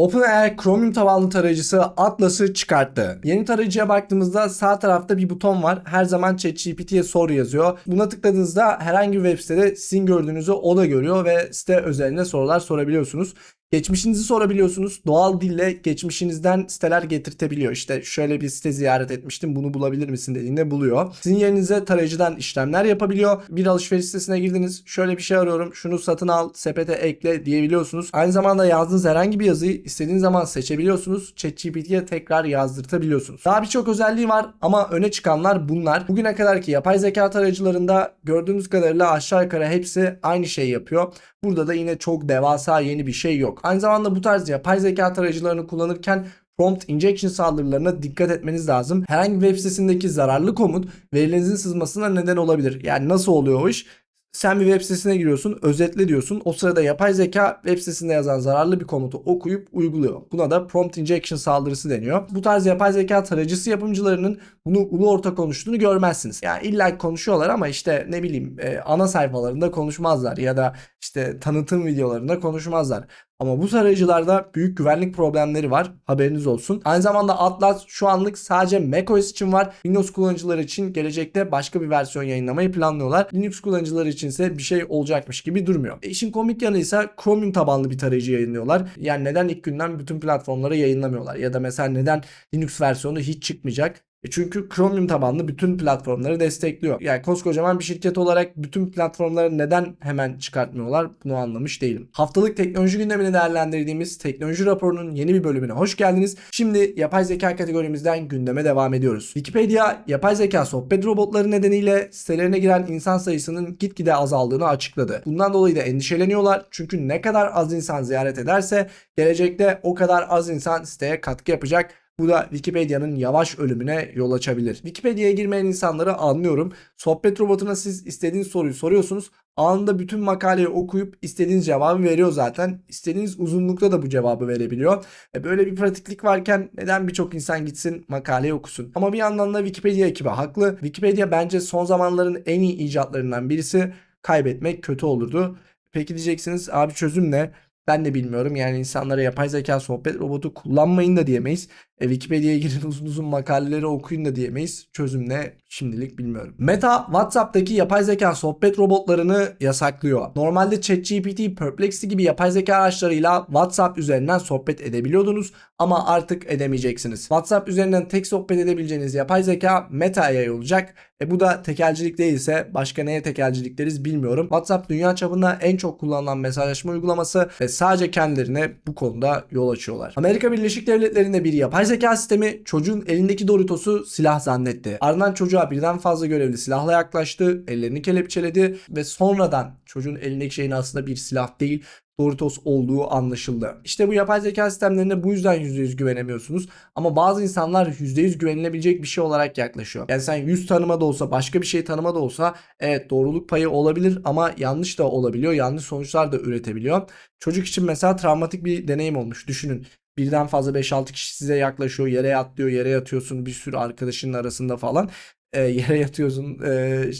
OpenAI Chromium tabanlı tarayıcısı Atlas'ı çıkarttı. Yeni tarayıcıya baktığımızda sağ tarafta bir buton var. Her zaman ChatGPT'ye soru yazıyor. Buna tıkladığınızda herhangi bir web sitede sizin gördüğünüzü o da görüyor ve site özeline sorular sorabiliyorsunuz. Geçmişinizi sorabiliyorsunuz. Doğal dille geçmişinizden siteler getirtebiliyor. İşte şöyle bir site ziyaret etmiştim bunu bulabilir misin dediğinde buluyor. Sizin yerinize tarayıcıdan işlemler yapabiliyor. Bir alışveriş sitesine girdiniz. Şöyle bir şey arıyorum. Şunu satın al, sepete ekle diyebiliyorsunuz. Aynı zamanda yazdığınız herhangi bir yazıyı istediğiniz zaman seçebiliyorsunuz. ChatGPT'ye tekrar yazdırtabiliyorsunuz. Daha birçok özelliği var ama öne çıkanlar bunlar. Bugüne kadarki yapay zeka tarayıcılarında gördüğünüz kadarıyla aşağı yukarı hepsi aynı şeyi yapıyor. Burada da yine çok devasa yeni bir şey yok. Aynı zamanda bu tarz yapay zeka tarayıcılarını kullanırken prompt injection saldırılarına dikkat etmeniz lazım. Herhangi bir web sitesindeki zararlı komut verilerinizin sızmasına neden olabilir. Yani nasıl oluyor o iş? Sen bir web sitesine giriyorsun, özetle diyorsun. O sırada yapay zeka web sitesinde yazan zararlı bir komutu okuyup uyguluyor. Buna da prompt injection saldırısı deniyor. Bu tarz yapay zeka tarayıcısı yapımcılarının bunu ulu orta konuştuğunu görmezsiniz. Yani illa konuşuyorlar ama işte ne bileyim e, ana sayfalarında konuşmazlar ya da işte tanıtım videolarında konuşmazlar. Ama bu tarayıcılarda büyük güvenlik problemleri var. Haberiniz olsun. Aynı zamanda Atlas şu anlık sadece macOS için var. Windows kullanıcıları için gelecekte başka bir versiyon yayınlamayı planlıyorlar. Linux kullanıcıları içinse bir şey olacakmış gibi durmuyor. E işin komik yanı ise Chromium tabanlı bir tarayıcı yayınlıyorlar. Yani neden ilk günden bütün platformlara yayınlamıyorlar? Ya da mesela neden Linux versiyonu hiç çıkmayacak? E çünkü Chromium tabanlı bütün platformları destekliyor. Yani koskocaman bir şirket olarak bütün platformları neden hemen çıkartmıyorlar bunu anlamış değilim. Haftalık teknoloji gündemini değerlendirdiğimiz teknoloji raporunun yeni bir bölümüne hoş geldiniz. Şimdi yapay zeka kategorimizden gündeme devam ediyoruz. Wikipedia yapay zeka sohbet robotları nedeniyle sitelerine giren insan sayısının gitgide azaldığını açıkladı. Bundan dolayı da endişeleniyorlar çünkü ne kadar az insan ziyaret ederse gelecekte o kadar az insan siteye katkı yapacak. Bu da Wikipedia'nın yavaş ölümüne yol açabilir. Wikipedia'ya girmeyen insanları anlıyorum. Sohbet robotuna siz istediğiniz soruyu soruyorsunuz. Anında bütün makaleyi okuyup istediğiniz cevabı veriyor zaten. İstediğiniz uzunlukta da bu cevabı verebiliyor. E böyle bir pratiklik varken neden birçok insan gitsin makaleyi okusun? Ama bir yandan da Wikipedia ekibi haklı. Wikipedia bence son zamanların en iyi icatlarından birisi. Kaybetmek kötü olurdu. Peki diyeceksiniz abi çözüm ne? Ben de bilmiyorum. Yani insanlara yapay zeka sohbet robotu kullanmayın da diyemeyiz. E, Wikipedia'ya girin uzun uzun makaleleri okuyun da diyemeyiz. Çözüm ne? Şimdilik bilmiyorum. Meta WhatsApp'taki yapay zeka sohbet robotlarını yasaklıyor. Normalde ChatGPT, Perplexity gibi yapay zeka araçlarıyla WhatsApp üzerinden sohbet edebiliyordunuz ama artık edemeyeceksiniz. WhatsApp üzerinden tek sohbet edebileceğiniz yapay zeka Meta AI olacak. E bu da tekelcilik değilse başka neye tekelcilik deriz bilmiyorum. WhatsApp dünya çapında en çok kullanılan mesajlaşma uygulaması ve sadece kendilerine bu konuda yol açıyorlar. Amerika Birleşik Devletleri'nde bir yapay zeka sistemi çocuğun elindeki Doritos'u silah zannetti. Ardından çocuğa birden fazla görevli silahla yaklaştı, ellerini kelepçeledi ve sonradan çocuğun elindeki şeyin aslında bir silah değil Doritos olduğu anlaşıldı. İşte bu yapay zeka sistemlerine bu yüzden %100 güvenemiyorsunuz. Ama bazı insanlar %100 güvenilebilecek bir şey olarak yaklaşıyor. Yani sen 100 tanıma da olsa başka bir şey tanıma da olsa evet doğruluk payı olabilir ama yanlış da olabiliyor. Yanlış sonuçlar da üretebiliyor. Çocuk için mesela travmatik bir deneyim olmuş. Düşünün birden fazla 5-6 kişi size yaklaşıyor. Yere yatlıyor, yere yatıyorsun bir sürü arkadaşının arasında falan. E, yere yatıyorsun, e,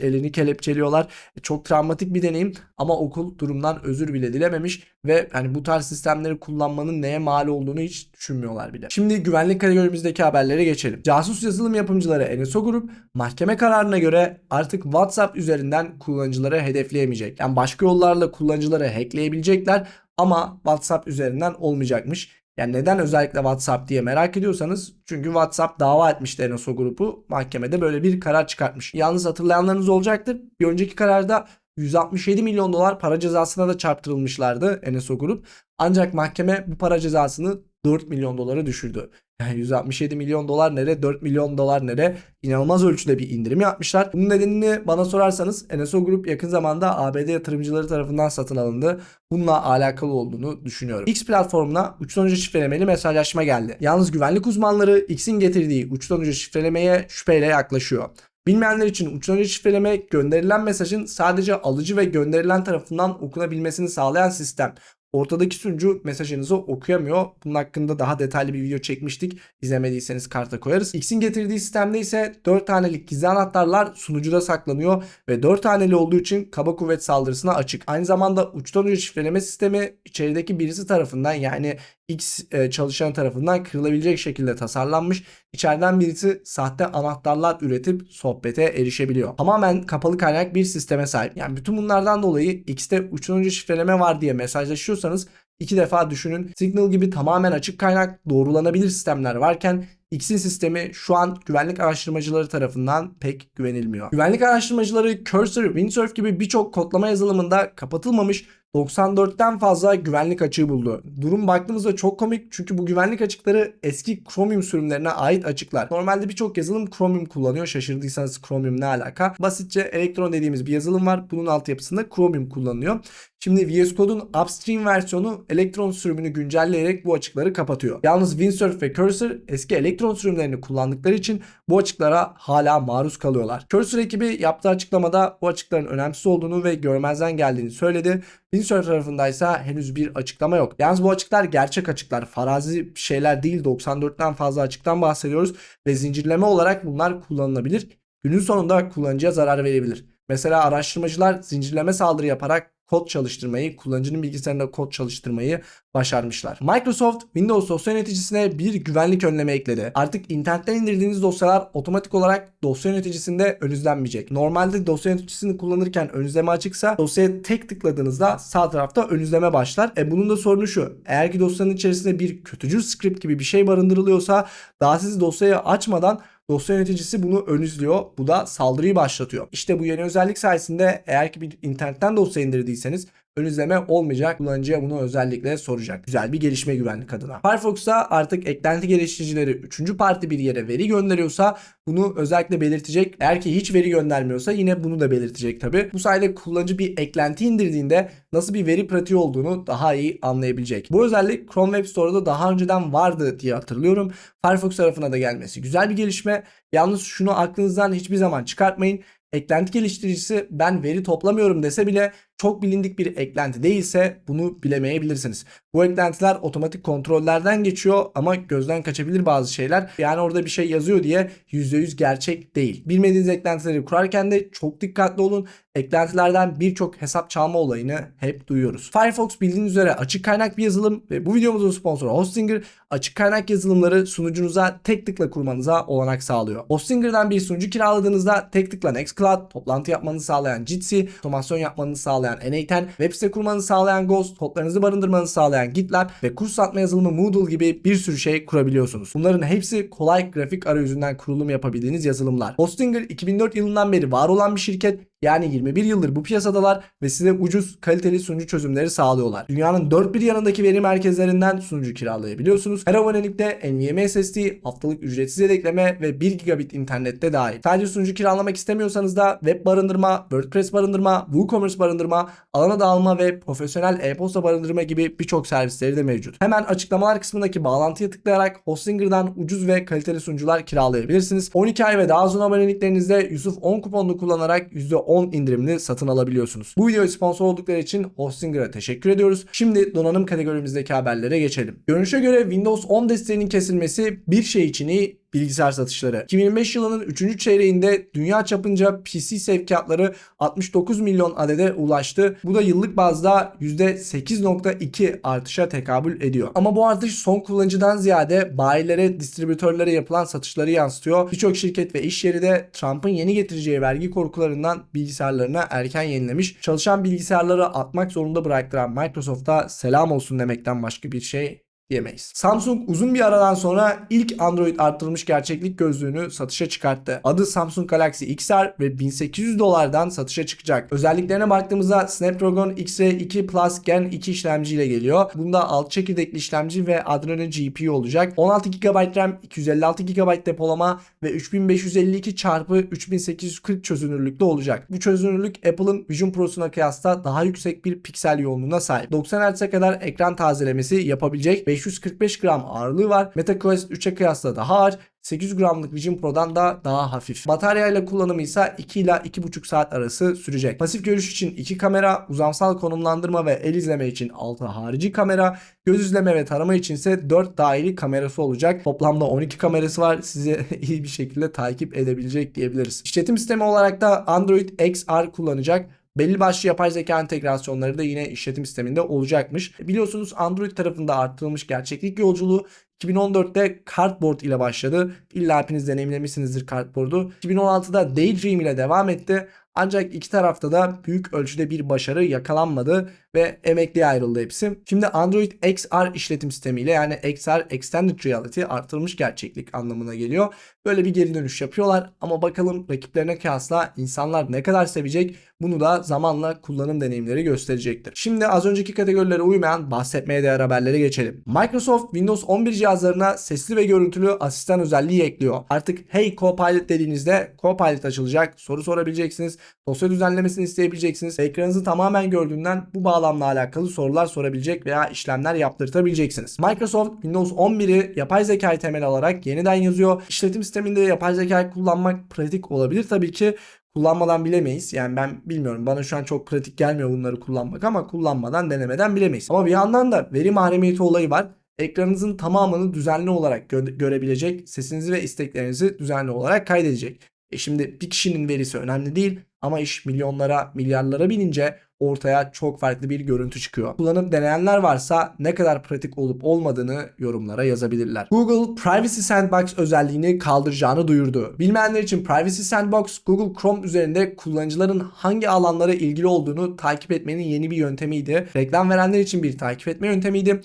elini kelepçeliyorlar. Çok travmatik bir deneyim ama okul durumdan özür bile dilememiş ve hani bu tarz sistemleri kullanmanın neye mal olduğunu hiç düşünmüyorlar bile. Şimdi güvenlik kategorimizdeki haberlere geçelim. Casus yazılım yapımcıları NSO Group mahkeme kararına göre artık WhatsApp üzerinden kullanıcıları hedefleyemeyecek. Yani başka yollarla kullanıcıları hackleyebilecekler ama WhatsApp üzerinden olmayacakmış. Yani neden özellikle WhatsApp diye merak ediyorsanız çünkü WhatsApp dava etmişti NSO grubu mahkemede böyle bir karar çıkartmış. Yalnız hatırlayanlarınız olacaktır. Bir önceki kararda 167 milyon dolar para cezasına da çarptırılmışlardı NSO Grup. Ancak mahkeme bu para cezasını 4 milyon dolara düşürdü. Yani 167 milyon dolar nere 4 milyon dolar nere inanılmaz ölçüde bir indirim yapmışlar. Bunun nedenini bana sorarsanız NSO Group yakın zamanda ABD yatırımcıları tarafından satın alındı. Bununla alakalı olduğunu düşünüyorum. X platformuna uçtan uca şifrelemeli mesajlaşma geldi. Yalnız güvenlik uzmanları X'in getirdiği uçtan uca şifrelemeye şüpheyle yaklaşıyor. Bilmeyenler için uçtan uca şifreleme gönderilen mesajın sadece alıcı ve gönderilen tarafından okunabilmesini sağlayan sistem. Ortadaki sunucu mesajınızı okuyamıyor. Bunun hakkında daha detaylı bir video çekmiştik. İzlemediyseniz karta koyarız. X'in getirdiği sistemde ise 4 tanelik gizli anahtarlar sunucuda saklanıyor ve 4 taneli olduğu için kaba kuvvet saldırısına açık. Aynı zamanda uçtan uca şifreleme sistemi içerideki birisi tarafından yani X e, çalışan tarafından kırılabilecek şekilde tasarlanmış. İçeriden birisi sahte anahtarlar üretip sohbete erişebiliyor. Tamamen kapalı kaynak bir sisteme sahip. Yani bütün bunlardan dolayı X'te uçuruncu şifreleme var diye mesajlaşıyorsanız iki defa düşünün. Signal gibi tamamen açık kaynak doğrulanabilir sistemler varken X'in sistemi şu an güvenlik araştırmacıları tarafından pek güvenilmiyor. Güvenlik araştırmacıları Cursor, Windsurf gibi birçok kodlama yazılımında kapatılmamış 94'ten fazla güvenlik açığı buldu. Durum baktığımızda çok komik çünkü bu güvenlik açıkları eski Chromium sürümlerine ait açıklar. Normalde birçok yazılım Chromium kullanıyor. Şaşırdıysanız Chromium ne alaka? Basitçe Electron dediğimiz bir yazılım var. Bunun altyapısında Chromium kullanılıyor. Şimdi VS Code'un upstream versiyonu Electron sürümünü güncelleyerek bu açıkları kapatıyor. Yalnız Windsurf ve Cursor eski Electron sürümlerini kullandıkları için bu açıklara hala maruz kalıyorlar. Cursor ekibi yaptığı açıklamada bu açıkların önemsiz olduğunu ve görmezden geldiğini söyledi. Windsurf tarafındaysa henüz bir açıklama yok. Yalnız bu açıklar gerçek açıklar. Farazi şeyler değil 94'ten fazla açıktan bahsediyoruz ve zincirleme olarak bunlar kullanılabilir. Günün sonunda kullanıcıya zarar verebilir. Mesela araştırmacılar zincirleme saldırı yaparak kod çalıştırmayı, kullanıcının bilgisayarında kod çalıştırmayı başarmışlar. Microsoft Windows dosya yöneticisine bir güvenlik önlemi ekledi. Artık internetten indirdiğiniz dosyalar otomatik olarak dosya yöneticisinde önüzlenmeyecek. Normalde dosya yöneticisini kullanırken önüzleme açıksa dosyaya tek tıkladığınızda sağ tarafta önüzleme başlar. E bunun da sorunu şu. Eğer ki dosyanın içerisinde bir kötücül script gibi bir şey barındırılıyorsa daha siz dosyayı açmadan Dosya yöneticisi bunu önüzlüyor. Bu da saldırıyı başlatıyor. İşte bu yeni özellik sayesinde eğer ki bir internetten dosya indirdiyseniz ön izleme olmayacak. Kullanıcıya bunu özellikle soracak. Güzel bir gelişme güvenlik adına. Firefox'ta artık eklenti geliştiricileri 3. parti bir yere veri gönderiyorsa bunu özellikle belirtecek. Eğer ki hiç veri göndermiyorsa yine bunu da belirtecek tabi. Bu sayede kullanıcı bir eklenti indirdiğinde nasıl bir veri pratiği olduğunu daha iyi anlayabilecek. Bu özellik Chrome Web Store'da daha önceden vardı diye hatırlıyorum. Firefox tarafına da gelmesi güzel bir gelişme. Yalnız şunu aklınızdan hiçbir zaman çıkartmayın. Eklenti geliştiricisi ben veri toplamıyorum dese bile çok bilindik bir eklenti değilse bunu bilemeyebilirsiniz. Bu eklentiler otomatik kontrollerden geçiyor ama gözden kaçabilir bazı şeyler. Yani orada bir şey yazıyor diye %100 gerçek değil. Bilmediğiniz eklentileri kurarken de çok dikkatli olun. Eklentilerden birçok hesap çalma olayını hep duyuyoruz. Firefox bildiğiniz üzere açık kaynak bir yazılım ve bu videomuzun sponsoru Hostinger açık kaynak yazılımları sunucunuza tek tıkla kurmanıza olanak sağlıyor. Hostinger'dan bir sunucu kiraladığınızda tek tıkla Nextcloud, toplantı yapmanızı sağlayan Jitsi, otomasyon yapmanızı sağlayan N8, web site kurmanızı sağlayan Ghost, kodlarınızı barındırmanızı sağlayan GitLab ve kurs satma yazılımı Moodle gibi bir sürü şey kurabiliyorsunuz. Bunların hepsi kolay grafik arayüzünden kurulum yapabildiğiniz yazılımlar. Hostinger 2004 yılından beri var olan bir şirket yani 21 yıldır bu piyasadalar ve size ucuz, kaliteli sunucu çözümleri sağlıyorlar. Dünyanın dört bir yanındaki veri merkezlerinden sunucu kiralayabiliyorsunuz. Her abonelikte NVMe SSD, haftalık ücretsiz yedekleme ve 1 gigabit internette dahil. Sadece sunucu kiralamak istemiyorsanız da web barındırma, WordPress barındırma, WooCommerce barındırma, alana dağılma ve profesyonel e-posta barındırma gibi birçok servisleri de mevcut. Hemen açıklamalar kısmındaki bağlantıya tıklayarak Hostinger'dan ucuz ve kaliteli sunucular kiralayabilirsiniz. 12 ay ve daha uzun aboneliklerinizde Yusuf 10 kuponunu kullanarak %10 10 indirimli satın alabiliyorsunuz. Bu videoyu sponsor oldukları için Hostinger'a teşekkür ediyoruz. Şimdi donanım kategorimizdeki haberlere geçelim. Görünüşe göre Windows 10 desteğinin kesilmesi bir şey için iyi bilgisayar satışları. 2025 yılının 3. çeyreğinde dünya çapınca PC sevkiyatları 69 milyon adede ulaştı. Bu da yıllık bazda %8.2 artışa tekabül ediyor. Ama bu artış son kullanıcıdan ziyade bayilere, distribütörlere yapılan satışları yansıtıyor. Birçok şirket ve iş yeri de Trump'ın yeni getireceği vergi korkularından bilgisayarlarına erken yenilemiş. Çalışan bilgisayarları atmak zorunda bıraktıran Microsoft'a selam olsun demekten başka bir şey diyemeyiz. Samsung uzun bir aradan sonra ilk Android arttırılmış gerçeklik gözlüğünü satışa çıkarttı. Adı Samsung Galaxy XR ve 1800 dolardan satışa çıkacak. Özelliklerine baktığımızda Snapdragon X-Ray 2 Plus Gen 2 işlemci ile geliyor. Bunda 6 çekirdekli işlemci ve Adreno GPU olacak. 16 GB RAM, 256 GB depolama ve 3552 x 3840 çözünürlükte olacak. Bu çözünürlük Apple'ın Vision Pro'suna kıyasla daha yüksek bir piksel yoğunluğuna sahip. 90 Hz'e kadar ekran tazelemesi yapabilecek 545 gram ağırlığı var. MetaQuest 3'e kıyasla daha ağır 800 gramlık Vision Pro'dan da daha hafif. Bataryayla kullanımı ise 2 ila 2,5 saat arası sürecek. Pasif görüş için 2 kamera, uzamsal konumlandırma ve el izleme için 6 harici kamera, göz izleme ve tarama için ise 4 dahili kamerası olacak. Toplamda 12 kamerası var. Sizi iyi bir şekilde takip edebilecek diyebiliriz. İşletim sistemi olarak da Android XR kullanacak. Belli başlı yapay zeka entegrasyonları da yine işletim sisteminde olacakmış. Biliyorsunuz Android tarafında arttırılmış gerçeklik yolculuğu 2014'te Cardboard ile başladı. İlla hepiniz deneyimlemişsinizdir Cardboard'u. 2016'da Daydream ile devam etti. Ancak iki tarafta da büyük ölçüde bir başarı yakalanmadı ve emekliye ayrıldı hepsi. Şimdi Android XR işletim sistemiyle yani XR Extended Reality artırılmış gerçeklik anlamına geliyor. Böyle bir geri dönüş yapıyorlar ama bakalım rakiplerine kıyasla insanlar ne kadar sevecek bunu da zamanla kullanım deneyimleri gösterecektir. Şimdi az önceki kategorilere uymayan bahsetmeye değer haberlere geçelim. Microsoft Windows 11 cihazlarına sesli ve görüntülü asistan özelliği ekliyor. Artık Hey Copilot dediğinizde Copilot açılacak, soru sorabileceksiniz, dosya düzenlemesini isteyebileceksiniz. Ekranınızı tamamen gördüğünden bu bağlamla alakalı sorular sorabilecek veya işlemler yaptırtabileceksiniz. Microsoft Windows 11'i yapay zekayı temel alarak yeniden yazıyor. İşletim sisteminde yapay zekayı kullanmak pratik olabilir tabii ki kullanmadan bilemeyiz. Yani ben bilmiyorum bana şu an çok pratik gelmiyor bunları kullanmak ama kullanmadan denemeden bilemeyiz. Ama bir yandan da veri mahremiyeti olayı var. Ekranınızın tamamını düzenli olarak gö- görebilecek, sesinizi ve isteklerinizi düzenli olarak kaydedecek. E şimdi bir kişinin verisi önemli değil ama iş milyonlara, milyarlara binince ortaya çok farklı bir görüntü çıkıyor. Kullanıp deneyenler varsa ne kadar pratik olup olmadığını yorumlara yazabilirler. Google Privacy Sandbox özelliğini kaldıracağını duyurdu. Bilmeyenler için Privacy Sandbox Google Chrome üzerinde kullanıcıların hangi alanlara ilgili olduğunu takip etmenin yeni bir yöntemiydi. Reklam verenler için bir takip etme yöntemiydi.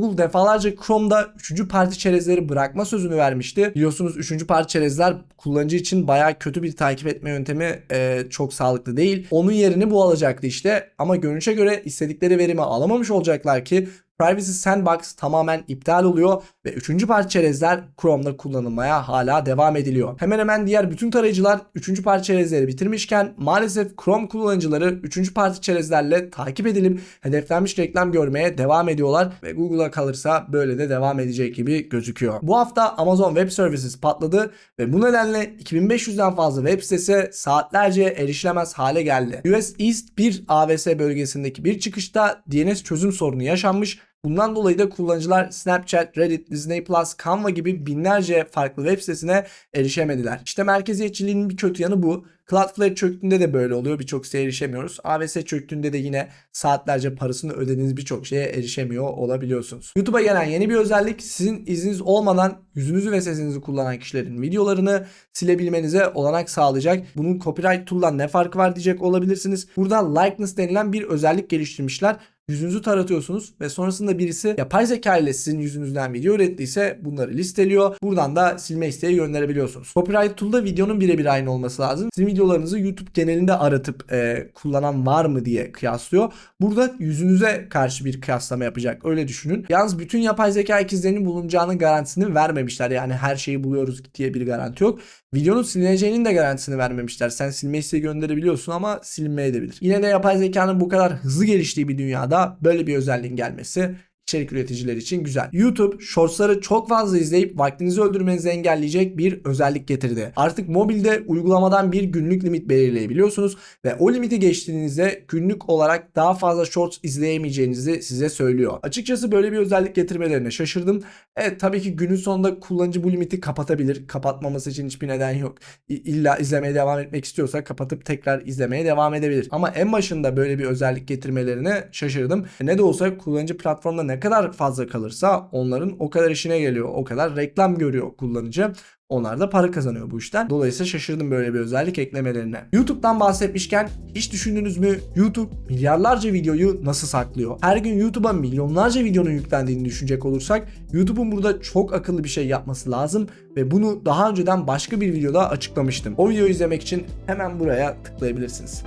Google defalarca Chrome'da 3. parti çerezleri bırakma sözünü vermişti. Biliyorsunuz 3. parti çerezler kullanıcı için baya kötü bir takip etme yöntemi e, çok sağlıklı değil. Onun yerini bu alacaktı işte ama görünüşe göre istedikleri verimi alamamış olacaklar ki Privacy Sandbox tamamen iptal oluyor ve 3. parti çerezler Chrome'da kullanılmaya hala devam ediliyor. Hemen hemen diğer bütün tarayıcılar 3. parti çerezleri bitirmişken maalesef Chrome kullanıcıları 3. parti çerezlerle takip edilip hedeflenmiş reklam görmeye devam ediyorlar ve Google'a kalırsa böyle de devam edecek gibi gözüküyor. Bu hafta Amazon Web Services patladı ve bu nedenle 2500'den fazla web sitesi saatlerce erişilemez hale geldi. US East 1 AWS bölgesindeki bir çıkışta DNS çözüm sorunu yaşanmış Bundan dolayı da kullanıcılar Snapchat, Reddit, Disney Plus, Canva gibi binlerce farklı web sitesine erişemediler. İşte merkeziyetçiliğin bir kötü yanı bu. Cloudflare çöktüğünde de böyle oluyor. Birçok siteye erişemiyoruz. AWS çöktüğünde de yine saatlerce parasını ödediğiniz birçok şeye erişemiyor olabiliyorsunuz. YouTube'a gelen yeni bir özellik sizin izniniz olmadan yüzünüzü ve sesinizi kullanan kişilerin videolarını silebilmenize olanak sağlayacak. Bunun copyright tool'dan ne farkı var diyecek olabilirsiniz. Burada likeness denilen bir özellik geliştirmişler yüzünüzü taratıyorsunuz ve sonrasında birisi yapay zeka ile sizin yüzünüzden video ürettiyse bunları listeliyor. Buradan da silme isteği gönderebiliyorsunuz. Copyright Tool'da videonun birebir aynı olması lazım. Sizin videolarınızı YouTube genelinde aratıp e, kullanan var mı diye kıyaslıyor. Burada yüzünüze karşı bir kıyaslama yapacak. Öyle düşünün. Yalnız bütün yapay zeka ikizlerinin bulunacağının garantisini vermemişler. Yani her şeyi buluyoruz diye bir garanti yok. Videonun silineceğinin de garantisini vermemişler. Sen silme isteği gönderebiliyorsun ama silinmeyebilir. Yine de yapay zekanın bu kadar hızlı geliştiği bir dünyada böyle bir özelliğin gelmesi içerik üreticiler için güzel. YouTube Shorts'ları çok fazla izleyip vaktinizi öldürmenizi engelleyecek bir özellik getirdi. Artık mobilde uygulamadan bir günlük limit belirleyebiliyorsunuz ve o limiti geçtiğinizde günlük olarak daha fazla Shorts izleyemeyeceğinizi size söylüyor. Açıkçası böyle bir özellik getirmelerine şaşırdım. Evet tabii ki günün sonunda kullanıcı bu limiti kapatabilir. Kapatmaması için hiçbir neden yok. İlla izlemeye devam etmek istiyorsa kapatıp tekrar izlemeye devam edebilir. Ama en başında böyle bir özellik getirmelerine şaşırdım. Ne de olsa kullanıcı platformda ne kadar fazla kalırsa onların o kadar işine geliyor. O kadar reklam görüyor kullanıcı. Onlar da para kazanıyor bu işten. Dolayısıyla şaşırdım böyle bir özellik eklemelerine. YouTube'dan bahsetmişken hiç düşündünüz mü YouTube milyarlarca videoyu nasıl saklıyor? Her gün YouTube'a milyonlarca videonun yüklendiğini düşünecek olursak YouTube'un burada çok akıllı bir şey yapması lazım ve bunu daha önceden başka bir videoda açıklamıştım. O videoyu izlemek için hemen buraya tıklayabilirsiniz.